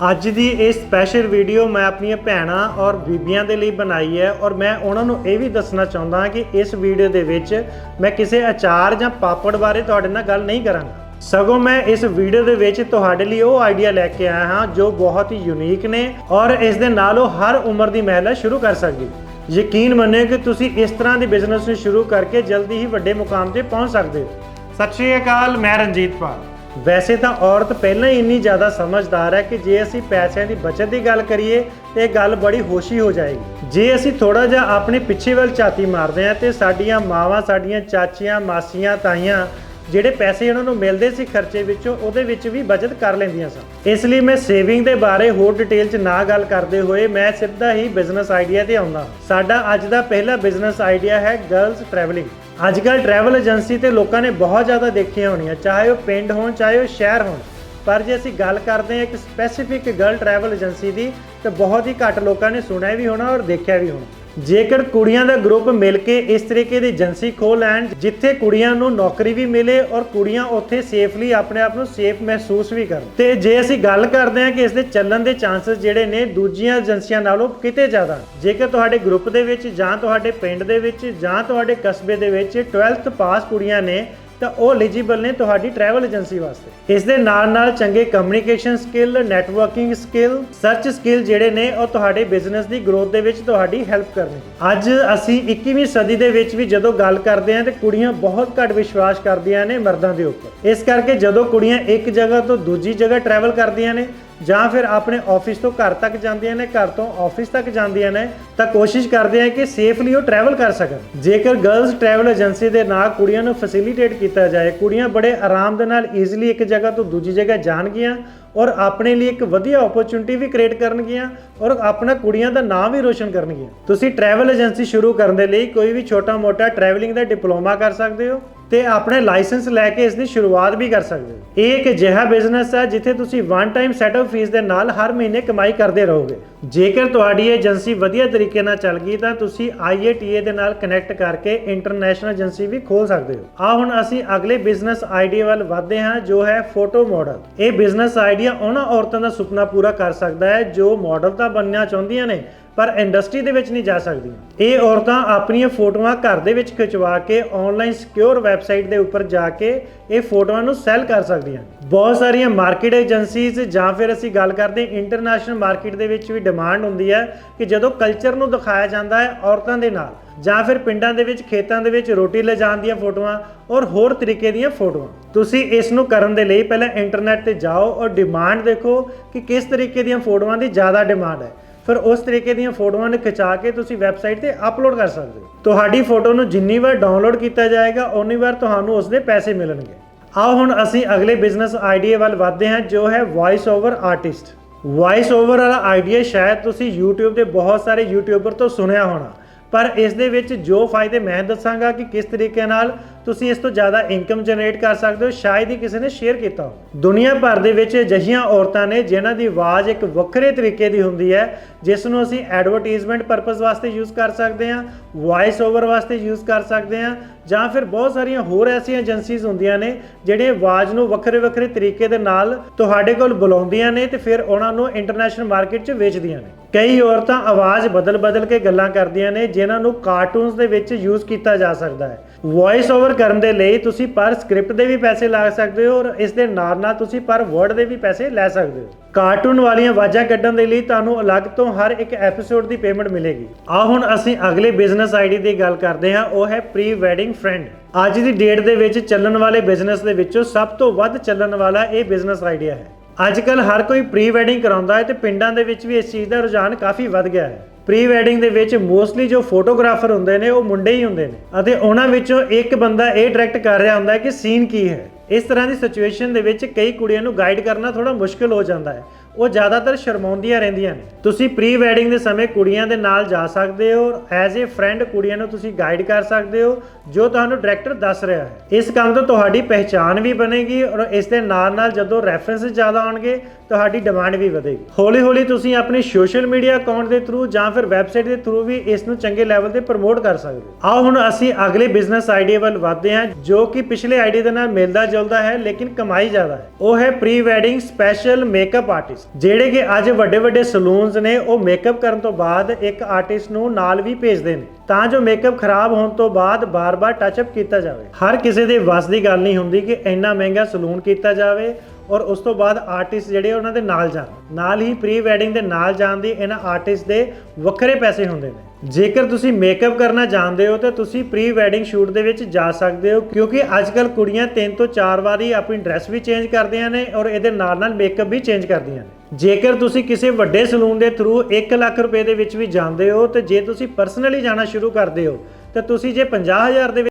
ਅੱਜ ਦੀ ਇਹ special video ਮੈਂ ਆਪਣੀਆਂ ਭੈਣਾਂ ਔਰ ਬੀਬੀਆਂ ਦੇ ਲਈ ਬਣਾਈ ਹੈ ਔਰ ਮੈਂ ਉਹਨਾਂ ਨੂੰ ਇਹ ਵੀ ਦੱਸਣਾ ਚਾਹੁੰਦਾ ਹਾਂ ਕਿ ਇਸ ਵੀਡੀਓ ਦੇ ਵਿੱਚ ਮੈਂ ਕਿਸੇ ਅਚਾਰ ਜਾਂ ਪਾਪੜ ਬਾਰੇ ਤੁਹਾਡੇ ਨਾਲ ਗੱਲ ਨਹੀਂ ਕਰਾਂਗਾ। ਸਗੋਂ ਮੈਂ ਇਸ ਵੀਡੀਓ ਦੇ ਵਿੱਚ ਤੁਹਾਡੇ ਲਈ ਉਹ ਆਈਡੀਆ ਲੈ ਕੇ ਆਇਆ ਹਾਂ ਜੋ ਬਹੁਤ ਹੀ ਯੂਨੀਕ ਨੇ ਔਰ ਇਸ ਦੇ ਨਾਲ ਉਹ ਹਰ ਉਮਰ ਦੀ ਮਹਿਲਾ ਸ਼ੁਰੂ ਕਰ ਸਕਦੀ ਯਕੀਨ ਮੰਨਿਓ ਕਿ ਤੁਸੀਂ ਇਸ ਤਰ੍ਹਾਂ ਦੇ ਬਿਜ਼ਨਸ ਨੂੰ ਸ਼ੁਰੂ ਕਰਕੇ ਜਲਦੀ ਹੀ ਵੱਡੇ ਮੁਕਾਮ ਤੇ ਪਹੁੰਚ ਸਕਦੇ ਹੋ। ਸਤਿ ਸ਼੍ਰੀ ਅਕਾਲ, ਮੈਂ ਰਣਜੀਤ ਪਾਲ। ਵੈਸੇ ਤਾਂ ਔਰਤ ਪਹਿਲਾਂ ਹੀ ਇੰਨੀ ਜ਼ਿਆਦਾ ਸਮਝਦਾਰ ਹੈ ਕਿ ਜੇ ਅਸੀਂ ਪੈਸਿਆਂ ਦੀ ਬਚਤ ਦੀ ਗੱਲ ਕਰੀਏ ਤੇ ਇਹ ਗੱਲ ਬੜੀ ਹੋਸ਼ੀ ਹੋ ਜਾਏਗੀ। ਜੇ ਅਸੀਂ ਥੋੜਾ ਜਿਹਾ ਆਪਣੇ ਪਿੱਛੇ ਵੱਲ ਝਾਤੀ ਮਾਰਦੇ ਹਾਂ ਤੇ ਸਾਡੀਆਂ ਮਾਵਾਂ, ਸਾਡੀਆਂ ਚਾਚੀਆਂ, ਮਾਸੀਆਂ, ਤਾਈਆਂ ਜਿਹੜੇ ਪੈਸੇ ਉਹਨਾਂ ਨੂੰ ਮਿਲਦੇ ਸੀ ਖਰਚੇ ਵਿੱਚੋਂ, ਉਹਦੇ ਵਿੱਚ ਵੀ ਬਚਤ ਕਰ ਲੈਂਦੀਆਂ ਸਨ। ਇਸ ਲਈ ਮੈਂ ਸੇਵਿੰਗ ਦੇ ਬਾਰੇ ਹੋਰ ਡਿਟੇਲ 'ਚ ਨਾ ਗੱਲ ਕਰਦੇ ਹੋਏ ਮੈਂ ਸਿੱਧਾ ਹੀ ਬਿਜ਼ਨਸ ਆਈਡੀਆ ਤੇ ਆਉਂਦਾ ਸਾਡਾ ਅੱਜ ਦਾ ਪਹਿਲਾ ਬਿਜ਼ਨਸ ਆਈਡੀਆ ਹੈ ਗਰਲਸ ਟਰੈਵਲਿੰਗ। ਅੱਜ ਕੱਲ੍ਹ ਟਰੈਵਲ ਏਜੰਸੀ ਤੇ ਲੋਕਾਂ ਨੇ ਬਹੁਤ ਜ਼ਿਆਦਾ ਦੇਖੀਆਂ ਹੋਣੀਆਂ, ਚਾਹੇ ਉਹ ਪਿੰਡ ਹੋਣ, ਚਾਹੇ ਉਹ ਸ਼ਹਿਰ ਹੋਣ। ਪਰ ਜੇ ਅਸੀਂ ਗੱਲ ਕਰਦੇ ਹਾਂ ਇੱਕ ਸਪੈਸੀਫਿਕ ਗਰਲ ਟਰੈਵਲ ਏਜੰਸੀ ਦੀ, ਤਾਂ ਬਹੁਤ ਹੀ ਘੱਟ ਲੋਕਾਂ ਨੇ ਸੁਣਿਆ ਵੀ ਹੋਣਾ ਔਰ ਦੇਖਿਆ ਵੀ ਹੋਣਾ। ਜੇਕਰ ਕੁੜੀਆਂ ਦਾ ਗਰੁੱਪ ਮਿਲ ਕੇ ਇਸ ਤਰੀਕੇ ਦੀ ਏਜੰਸੀ ਖੋਲ ਲੈਣ, ਜਿੱਥੇ ਕੁੜੀਆਂ ਨੂੰ ਨੌਕਰੀ ਵੀ ਮਿਲੇ ਔਰ ਕੁੜੀਆਂ ਉੱਥੇ ਸੇਫਲੀ ਆਪਣੇ ਆਪ ਨੂੰ ਸੇਫ ਮਹਿਸੂਸ ਵੀ ਕਰਨ। ਤੇ ਜੇ ਅਸੀਂ ਗੱਲ ਕਰਦੇ ਹਾਂ ਕਿ ਇਸ ਦੇ ਚੱਲਣ ਦੇ ਚਾਂਸਸ ਜਿਹੜੇ ਨੇ ਦੂਜੀਆਂ ਏਜੰਸੀਆਂ ਨਾਲੋਂ ਕਿਤੇ ਜ਼ਿਆਦਾ, ਜੇਕਰ ਤੁਹਾਡੇ ਗਰੁੱਪ ਦੇ ਵਿੱਚ ਜਾਂ ਤੁਹਾਡੇ ਪਿੰਡ ਦੇ ਵਿੱਚ ਜਾਂ ਤੁਹਾਡੇ ਕਸਬੇ ਦੇ ਵਿੱਚ 12th ਪਾਸ ਕੁੜੀਆਂ ਨੇ ਤਾਂ ਉਹ ਐਲੀਜੀਬਲ ਨੇ ਤੁਹਾਡੀ ਟਰੈਵਲ ਏਜੰਸੀ ਵਾਸਤੇ। ਇਸ ਦੇ ਨਾਲ ਨਾਲ ਚੰਗੇ communication skill networking skill search skill ਜਿਹੜੇ ਨੇ, ਉਹ ਤੁਹਾਡੇ ਬਿਜ਼ਨਸ ਦੀ ਗਰੋਥ ਦੇ ਵਿੱਚ ਤੁਹਾਡੀ ਹੈਲਪ ਕਰਨਗੇ। ਅੱਜ ਅਸੀਂ 21ਵੀਂ ਸਦੀ ਦੇ ਵਿੱਚ ਵੀ ਜਦੋਂ ਗੱਲ ਕਰਦੇ ਹਾਂ ਤੇ ਕੁੜੀਆਂ ਬਹੁਤ ਘੱਟ ਵਿਸ਼ਵਾਸ ਕਰਦੀਆਂ ਨੇ ਮਰਦਾਂ ਦੇ ਉੱਪਰ। ਇਸ ਕਰਕੇ ਜਦੋਂ ਕੁੜੀਆਂ ਇੱਕ ਜਗ੍ਹਾ ਤੋਂ ਦੂਜੀ ਜਗ੍ਹਾ ਟਰੈਵਲ ਕਰਦੀਆਂ ਨੇ ਜਾਂ ਫਿਰ ਆਪਣੇ ਆਫਿਸ ਤੋਂ ਘਰ ਤੱਕ ਜਾਂਦੀਆਂ ਨੇ, ਘਰ ਤੋਂ ਆਫਿਸ ਤੱਕ ਜਾਂਦੀਆਂ ਨੇ, ਤਾਂ ਕੋਸ਼ਿਸ਼ ਕਰਦੇ ਆ ਕਿ ਸੇਫਲੀ ਉਹ ਟਰੈਵਲ ਕਰ ਸਕਣ। ਜੇਕਰ ਗਰਲਸ ਟਰੈਵਲ ਏਜੰਸੀ ਦੇ ਨਾਲ ਕੁੜੀਆਂ ਨੂੰ ਫੈਸਿਲਿਟੇਟ ਕੀਤਾ ਜਾਏ, ਕੁੜੀਆਂ ਬੜੇ ਆਰਾਮ ਦੇ ਨਾਲ ਈਜ਼ੀਲੀ ਇੱਕ ਜਗ੍ਹਾ ਤੋਂ ਦੂਜੀ ਜਗ੍ਹਾ ਜਾਣਗੀਆਂ ਔਰ ਆਪਣੇ ਲਈ ਇੱਕ ਵਧੀਆ ਓਪਰਚੁਨਿਟੀ ਵੀ ਕ੍ਰੀਏਟ ਕਰਨਗੀਆਂ ਔਰ ਆਪਣਾ ਕੁੜੀਆਂ ਦਾ ਨਾਮ ਵੀ ਰੋਸ਼ਨ ਕਰਨਗੀਆਂ। ਤੁਸੀਂ ਟਰੈਵਲ ਏਜੰਸੀ ਸ਼ੁਰੂ ਕਰਨ ਦੇ ਲਈ ਕੋਈ ਵੀ ਛੋਟਾ-ਮੋਟਾ ਟਰੈਵਲਿੰਗ ਦਾ ਡਿਪਲੋਮਾ ਕਰ ਸਕਦੇ ਹੋ ਤੇ ਆਪਣੇ ਲਾਇਸੈਂਸ ਲੈ ਕੇ ਇਸ ਦੀ ਸ਼ੁਰੂਆਤ ਵੀ ਕਰ ਸਕਦੇ ਹੋ। ਇਹ ਇੱਕ ਅਜਿਹਾ ਬਿਜ਼ਨਸ ਹੈ ਜਿੱਥੇ ਤੁਸੀਂ ਵਨ ਟਾਈਮ ਸੈਟਅਪ ਫੀਸ ਦੇ ਨਾਲ ਹਰ ਮਹੀਨੇ ਕਮਾਈ ਕਰਦੇ ਰਹੋਗੇ। ਜੇਕਰ ਤੁਹਾਡੀ ਏਜੰਸੀ ਵਧੀਆ ਤਰੀਕੇ ਨਾਲ ਚੱਲ ਗਈ ਤਾਂ ਤੁਸੀਂ IATA ਦੇ ਨਾਲ ਕਨੈਕਟ ਕਰਕੇ ਇੰਟਰਨੈਸ਼ਨਲ ਏਜੰਸੀ ਵੀ ਖੋਲ ਸਕਦੇ ਹੋ। ਆ ਹੁਣ ਅਸੀਂ ਅਗਲੇ ਬਿਜ਼ਨਸ ਆਈਡੀਆ ਵੱਲ ਵਧਦੇ ਹਾਂ, ਜੋ ਹੈ ਫੋਟੋ ਮਾਡਲ ਇਹ ਬਿਜ਼ਨਸ ਆਈਡੀਆ ਉਹਨਾਂ ਔਰਤਾਂ ਦਾ ਸੁਪਨਾ ਪੂਰਾ ਕਰ ਸਕਦਾ ਹੈ, ਜੋ ਮਾਡਲ ਤਾਂ ਬਣਨਾ ਚਾਹੁੰਦੀਆਂ ਨੇ ਪਰ ਇੰਡਸਟਰੀ ਦੇ ਵਿੱਚ ਨਹੀਂ ਜਾ ਸਕਦੀਆਂ। ਇਹ ਔਰਤਾਂ ਆਪਣੀਆਂ ਫੋਟੋਆਂ ਘਰ ਦੇ ਵਿੱਚ ਖਿਚਵਾ ਕੇ ਆਨਲਾਈਨ ਸਿਕਿਉਰ ਵੈਬਸਾਈਟ ਦੇ ਉੱਪਰ ਜਾ ਕੇ ਇਹ ਫੋਟੋਆਂ ਨੂੰ ਸੈਲ ਕਰ ਸਕਦੀਆਂ। ਬਹੁਤ ਸਾਰੀਆਂ ਮਾਰਕੀਟ ਏਜੰਸੀਜ਼ ਜਾਂ ਫਿਰ ਅਸੀਂ ਗੱਲ ਕਰਦੇ ਇੰਟਰਨੈਸ਼ਨਲ ਮਾਰਕੀਟ ਦੇ ਵਿੱਚ ਵੀ ਡਿਮਾਂਡ ਹੁੰਦੀ ਹੈ ਕਿ ਜਦੋਂ ਕਲਚਰ ਨੂੰ ਦਿਖਾਇਆ ਜਾਂਦਾ ਹੈ ਔਰਤਾਂ ਦੇ ਨਾਲ ਜਾਂ ਫਿਰ ਪਿੰਡਾਂ ਦੇ ਵਿੱਚ, ਖੇਤਾਂ ਦੇ ਵਿੱਚ ਰੋਟੀ ਲਿਜਾਣ ਦੀਆਂ ਫੋਟੋਆਂ ਔਰ ਹੋਰ ਤਰੀਕੇ ਦੀਆਂ ਫੋਟੋਆਂ। ਤੁਸੀਂ ਇਸ ਨੂੰ ਕਰਨ ਦੇ ਲਈ ਪਹਿਲਾਂ ਇੰਟਰਨੈਟ ਤੇ ਜਾਓ ਔਰ ਡਿਮਾਂਡ ਦੇਖੋ ਕਿ ਕਿਸ ਤਰੀਕੇ ਦੀਆਂ ਫੋਟੋਆਂ ਦੀ ਜ਼ਿਆਦਾ ਡਿਮਾਂਡ ਹੈ। ਫਿਰ ਉਸ ਤਰੀਕੇ ਦੀਆਂ ਫੋਟੋਆਂ ਨੂੰ ਖਿਚਾ ਕੇ ਤੁਸੀਂ ਵੈਬਸਾਈਟ ਤੇ ਅਪਲੋਡ ਕਰ ਸਕਦੇ ਹੋ। ਤੁਹਾਡੀ ਫੋਟੋ ਨੂੰ ਜਿੰਨੀ ਵਾਰ ਡਾਊਨਲੋਡ ਕੀਤਾ ਜਾਏਗਾ ਉਨੀ ਵਾਰ ਤੁਹਾਨੂੰ ਉਸ ਦੇ ਪੈਸੇ ਮਿਲਣਗੇ। ਆਓ ਹੁਣ ਅਸੀਂ ਅਗਲੇ ਬਿਜ਼ਨਸ ਆਈਡੀਆ ਵੱਲ ਵਧਦੇ ਹਾਂ, ਜੋ ਹੈ voice over artist voice over ਵਾਲਾ ਆਈਡੀਆ ਸ਼ਾਇਦ ਤੁਸੀਂ YouTube ਤੇ ਬਹੁਤ ਸਾਰੇ ਯੂਟਿਊਬਰ ਤੋਂ ਸੁਣਿਆ ਹੋਣਾ, ਪਰ ਇਸ ਦੇ ਵਿੱਚ ਜੋ ਫਾਇਦੇ ਮੈਂ ਦੱਸਾਂਗਾ ਕਿ ਕਿਸ ਤਰੀਕੇ ਨਾਲ ਤੁਸੀਂ ਇਸ ਤੋਂ ਜ਼ਿਆਦਾ ਇਨਕਮ ਜਨਰੇਟ ਕਰ ਸਕਦੇ ਹੋ। ਸ਼ਾਇਦ ਹੀ ਕਿਸੇ ਨੇ ਸ਼ੇਅਰ ਕੀਤਾ ਹੋ। ਦੁਨੀਆ ਭਰ ਦੇ ਵਿੱਚ ਅਜਿਹੀਆਂ ਔਰਤਾਂ ਨੇ ਜਿਨ੍ਹਾਂ ਦੀ ਆਵਾਜ਼ ਇੱਕ ਵੱਖਰੇ ਤਰੀਕੇ ਦੀ ਹੁੰਦੀ ਹੈ, ਜਿਸ ਨੂੰ ਅਸੀਂ ਐਡਵਰਟਾਈਜ਼ਮੈਂਟ ਪਰਪਸ ਵਾਸਤੇ ਯੂਜ਼ ਕਰ ਸਕਦੇ ਹਾਂ ਵੌਇਸ ਓਵਰ ਵਾਸਤੇ ਯੂਜ਼ ਕਰ ਸਕਦੇ ਹਾਂ, ਜਾਂ ਫਿਰ ਬਹੁਤ ਸਾਰੀਆਂ ਹੋਰ ਐਸੀਆਂ ਏਜੰਸੀਜ਼ ਹੁੰਦੀਆਂ ਨੇ, ਜਿਹੜੇ ਆਵਾਜ਼ ਨੂੰ ਵੱਖਰੇ ਵੱਖਰੇ ਤਰੀਕੇ ਦੇ ਨਾਲ ਤੁਹਾਡੇ ਕੋਲ ਬੁਲਾਉਂਦੀਆਂ ਨੇ ਤੇ ਫਿਰ ਉਹਨਾਂ ਨੂੰ ਇੰਟਰਨੈਸ਼ਨਲ ਮਾਰਕੀਟ 'ਚ ਵੇਚਦੀਆਂ ਨੇ। ਕਈ ਔਰਤਾਂ ਆਵਾਜ਼ ਬਦਲ-ਬਦਲ ਕੇ ਗੱਲਾਂ ਕਰਦੀਆਂ ਨੇ, ਜਿਨ੍ਹਾਂ ਨੂੰ ਕਾਰਟੂਨਸ ਦੇ ਵਿੱਚ ਯੂਜ਼ ਕੀਤਾ ਜਾ ਸਕਦਾ ਹੈ। ਵੌਇਸ ਓਵਰ ਕਰਨ ਦੇ ਲਈ ਤੁਸੀਂ ਪਰ ਸਕ੍ਰਿਪਟ ਦੇ ਵੀ ਪੈਸੇ ਲਾ ਸਕਦੇ ਹੋ ਔਰ ਇਸ ਦੇ ਨਾਲ ਨਾਲ ਤੁਸੀਂ ਪਰ ਵਰਡ ਦੇ ਵੀ ਪੈਸੇ ਲੈ ਸਕਦੇ ਹੋ। ਕਾਰਟੂਨ ਵਾਲੀਆਂ ਆਵਾਜ਼ਾਂ ਕੱਢਣ ਦੇ ਲਈ ਤੁਹਾਨੂੰ ਅਲੱਗ ਤੋਂ ਹਰ ਇੱਕ ਐਪੀਸੋਡ ਦੀ ਪੇਮੈਂਟ ਮਿਲੇਗੀ। ਆ ਹੁਣ ਅਸੀਂ ਅਗਲੇ ਬਿਜ਼ਨਸ ਆਈਡੀ ਦੀ ਗੱਲ ਕਰਦੇ ਹਾਂ, ਉਹ ਹੈ ਪ੍ਰੀ ਵੈਡਿੰਗ ਫਰੈਂਡ ਅੱਜ ਦੀ ਡੇਟ ਦੇ ਵਿੱਚ ਚੱਲਣ ਵਾਲੇ ਬਿਜ਼ਨਸ ਦੇ ਵਿੱਚੋਂ ਸਭ ਤੋਂ ਵੱਧ ਚੱਲਣ ਵਾਲਾ ਇਹ ਬਿਜ਼ਨਸ ਆਈਡੀਆ ਹੈ। ਅੱਜ ਕੱਲ ਹਰ ਕੋਈ ਪ੍ਰੀ ਵੈਡਿੰਗ ਕਰਾਉਂਦਾ ਹੈ ਤੇ ਪਿੰਡਾਂ ਦੇ ਵਿੱਚ ਵੀ ਇਸ ਚੀਜ਼ ਦਾ ਰੁਝਾਨ ਕਾਫੀ ਵੱਧ ਗਿਆ ਹੈ। ਪ੍ਰੀ ਵੈਡਿੰਗ ਦੇ ਵਿੱਚ ਮੋਸਟਲੀ ਜੋ ਫੋਟੋਗ੍ਰਾਫਰ ਹੁੰਦੇ ਨੇ, ਉਹ ਮੁੰਡੇ ਹੀ ਹੁੰਦੇ ਨੇ। ਅਤੇ ਉਹਨਾਂ ਵਿੱਚੋਂ ਇੱਕ ਬੰਦਾ ਇਹ ਡਾਇਰੈਕਟ ਕਰ ਰਿਹਾ ਹੁੰਦਾ ਹੈ ਕਿ ਸੀਨ ਕੀ ਹੈ। ਇਸ ਤਰ੍ਹਾਂ ਦੀ ਸਿਚੁਏਸ਼ਨ ਦੇ ਵਿੱਚ ਕਈ ਕੁੜੀਆਂ ਨੂੰ ਗਾਈਡ ਕਰਨਾ ਥੋੜਾ ਮੁਸ਼ਕਲ ਹੋ ਜਾਂਦਾ ਹੈ। ਉਹ ਜ਼ਿਆਦਾਤਰ ਸ਼ਰਮਾਉਂਦੀਆਂ ਰਹਿੰਦੀਆਂ ਨੇ। ਤੁਸੀਂ ਪ੍ਰੀ ਵੈਡਿੰਗ ਦੇ ਸਮੇਂ ਕੁੜੀਆਂ ਦੇ ਨਾਲ ਜਾ ਸਕਦੇ ਹੋ। ਔਰ ਐਜ਼ ਅ ਫਰੈਂਡ ਕੁੜੀਆਂ ਨੂੰ ਤੁਸੀਂ ਗਾਈਡ ਕਰ ਸਕਦੇ ਹੋ, ਜੋ ਤੁਹਾਨੂੰ ਡਾਇਰੈਕਟਰ ਦੱਸ ਰਿਹਾ ਹੈ। ਇਸ ਕੰਮ ਤੋਂ ਤੁਹਾਡੀ ਪਹਿਚਾਨ ਵੀ ਬਣੇਗੀ ਔਰ ਇਸ ਦੇ ਨਾਲ ਨਾਲ ਜਦੋਂ ਰੈਫਰੈਂਸ ਜ਼ਿਆਦਾ ਆਉਣਗੇ ਤੁਹਾਡੀ ਡਿਮਾਂਡ ਵੀ ਵਧੇਗੀ। ਹੌਲੀ ਹੌਲੀ ਤੁਸੀਂ ਆਪਣੇ ਸੋਸ਼ਲ ਮੀਡੀਆ ਅਕਾਊਂਟ ਦੇ ਥਰੂ ਜਾਂ ਫਿਰ ਵੈਬਸਾਈਟ ਦੇ ਥਰੂ ਵੀ ਇਸ ਨੂੰ ਚੰਗੇ ਲੈਵਲ ਤੇ ਪ੍ਰਮੋਟ ਕਰ ਸਕਦੇ ਹੋ। ਆਓ ਹੁਣ ਅਸੀਂ ਅਗਲੇ ਬਿਜ਼ਨਸ ਆਈਡੀਆ ਵੱਲ ਵਧਦੇ ਹਾਂ, ਜੋ ਕਿ ਪਿਛਲੇ ਆਈਡੀਆ ਦੇ ਨਾਲ ਮਿਲਦਾ ਜੁਲਦਾ ਹੈ, ਲੇਕਿਨ ਕਮਾਈ ਜ਼ਿਆਦਾ ਹੈ। ਉਹ ਹੈ pre wedding special makeup artist ਜਿਹੜੇ ਕਿ ਅੱਜ ਵੱਡੇ ਵੱਡੇ ਸਲੂਨਸ ਨੇ, ਉਹ ਮੇਕਅਪ ਕਰਨ ਤੋਂ ਬਾਅਦ ਇੱਕ ਆਰਟਿਸਟ ਨੂੰ ਨਾਲ ਵੀ ਭੇਜਦੇ ਨੇ। ਤਾਂ ਜੋ ਮੇਕਅਪ ਖਰਾਬ ਹੋਣ ਤੋਂ ਬਾਅਦ ਬਾਰ-ਬਾਰ ਟੱਚ ਕੀਤਾ ਜਾਵੇ। ਹਰ ਕਿਸੇ ਦੇ ਵੱਸ ਦੀ ਗੱਲ ਨਹੀਂ ਹੁੰਦੀ ਕਿ ਇੰਨਾ ਮਹਿੰਗਾ ਸਲੂਨ ਕੀਤਾ ਜਾਵੇ ਔਰ ਉਸ ਤੋਂ ਬਾਅਦ ਆਰਟਿਸਟ ਜਿਹੜੇ ਉਹਨਾਂ ਦੇ ਨਾਲ ਜਾਣ। ਨਾਲ ਹੀ ਪ੍ਰੀ ਵੈਡਿੰਗ ਦੇ ਨਾਲ ਜਾਣ ਦੀ ਇਹਨਾਂ ਆਰਟਿਸਟ ਦੇ ਵੱਖਰੇ ਪੈਸੇ ਹੁੰਦੇ ਨੇ। ਜੇਕਰ ਤੁਸੀਂ ਮੇਕਅਪ ਕਰਨਾ ਜਾਣਦੇ ਹੋ ਤਾਂ ਤੁਸੀਂ ਪ੍ਰੀ ਵੈਡਿੰਗ ਸ਼ੂਟ ਦੇ ਵਿੱਚ ਜਾ ਸਕਦੇ ਹੋ, ਕਿਉਂਕਿ ਅੱਜਕੱਲ ਕੁੜੀਆਂ ਤਿੰਨ ਤੋਂ ਚਾਰ ਵਾਰੀ ਆਪਣੀ ਡਰੈਸ ਵੀ ਚੇਂਜ ਕਰਦੀਆਂ ਨੇ ਔਰ ਇਹਦੇ ਨਾਲ ਨਾਲ ਮੇਕਅਪ ਵੀ ਚੇਂਜ ਕਰਦੀਆਂ ਨੇ। ਜੇਕਰ ਤੁਸੀਂ ਕਿਸੇ ਵੱਡੇ ਸਲੂਨ ਦੇ ਥਰੂ 1 ਲੱਖ ਰੁਪਏ ਦੇ ਵਿੱਚ ਵੀ ਜਾਂਦੇ ਹੋ, ਤੇ ਜੇ ਤੁਸੀਂ ਪਰਸਨਲੀ ਜਾਣਾ ਸ਼ੁਰੂ ਕਰਦੇ ਹੋ, ਤਾਂ ਤੁਸੀਂ ਜੇ 50000 ਦੇ